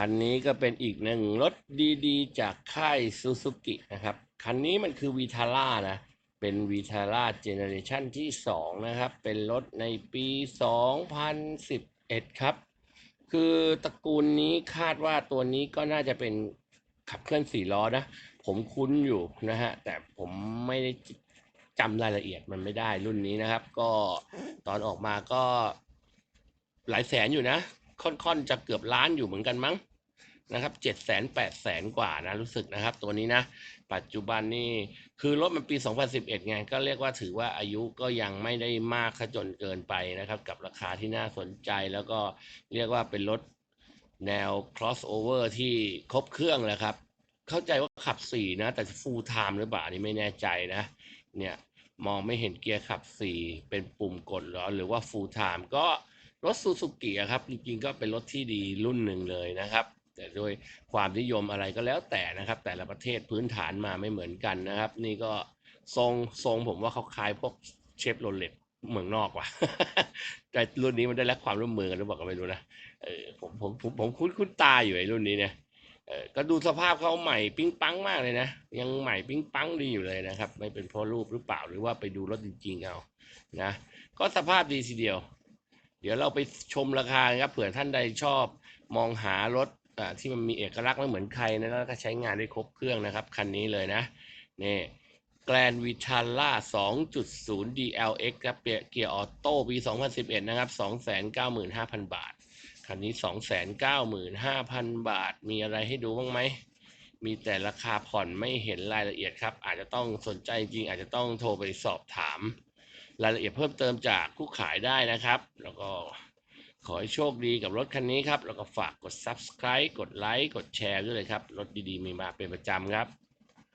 คันนี้ก็เป็นอีกหนึ่งรถดีๆ จากค่ายซูซูกินะครับ คันนี้มันคือวีทาร่านะ เป็นวีทาร่าเจเนอเรชันที่2นะครับ เป็นรถในปี 2011 ครับ คือตระกูลนี้คาดว่าตัวนี้ก็น่าจะเป็นขับเคลื่อนสี่ล้อนะ ผมคุ้นอยู่นะฮะ แต่ผมไม่ได้จำรายละเอียดมันไม่ได้รุ่นนี้นะครับ ก็ตอนออกมาก็หลายแสนอยู่นะ ค่อนๆจะเกือบล้านอยู่เหมือนกันมั้งนะครับเจ็ดแสนแปดแสนกว่านะรู้สึกนะครับ ตัวนี้นะ ปัจจุบันนี่คือรถมันปี 2011ไงก็เรียกว่าถือว่าอายุก็ยังไม่ได้มากขจนเกินไปนะครับ กับราคาที่น่าสนใจแล้วก็เรียกว่าเป็นรถแนว crossover ที่ครบเครื่องแหละครับ เข้าใจว่าขับ4นะ แต่ full time หรือเปล่าอันนี่ไม่แน่ใจนะ เนี่ยมองไม่เห็นเกียร์ขับ4เป็นปุ่มกดหรอหรือว่า full time ก็ รถซูซูกิครับจริงๆก็เป็นรถที่ดีรุ่นหนึ่งเลยนะครับ แต่โดยความนิยมอะไรก็แล้วแต่นะครับ แต่ละประเทศพื้นฐานมาไม่เหมือนกันนะครับ นี่ก็ทรงทรงผมว่าเขาคล้ายพวกเชฟโรเลตเมืองนอกว่ะแต่รุ่นนี้มันได้รับความร่วมมือกันหรือเปล่าก็ไม่รู้นะเออผมผมผมผมคุ้นคุ้นตาอยู่ไอ้รุ่นนี้เนี่ยเออก็ดูสภาพเขาใหม่ปิ้งปังมากเลยนะ ยังใหม่ปิ้งปังดีอยู่เลยนะครับ ไม่เป็นเพราะรูปหรือเปล่าหรือว่าไปดูรถจริงๆเอานะก็สภาพดีทีเดียว เดี๋ยวเราไปชมราคาครับเผื่อท่านใดชอบมองหารถอ่าที่มันมีเอกลักษณ์ไม่เหมือนใครนะแล้วก็ใช้งานได้ครบเครื่องนะครับ คันนี้เลยนะนี่แกลนวิทาร่า2.0 DLX ครับเกียร์ออโต้ปี 2011 นะครับ 295,000 บาท คันนี้ 295,000 บาท มีอะไรให้ดูบ้างไหม มีแต่ราคาผ่อนไม่เห็นรายละเอียดครับ อาจจะต้องสนใจจริงอาจจะต้องโทรไปสอบถาม รายละเอียดเพิ่มเติมจากผู้ขายได้นะครับ แล้วก็ขอให้โชคดีกับรถคันนี้ครับ แล้วก็ฝากกด subscribe กดไลค์กดแชร์ด้วยเลยครับ รถดีๆ มีมาเป็นประจำครับ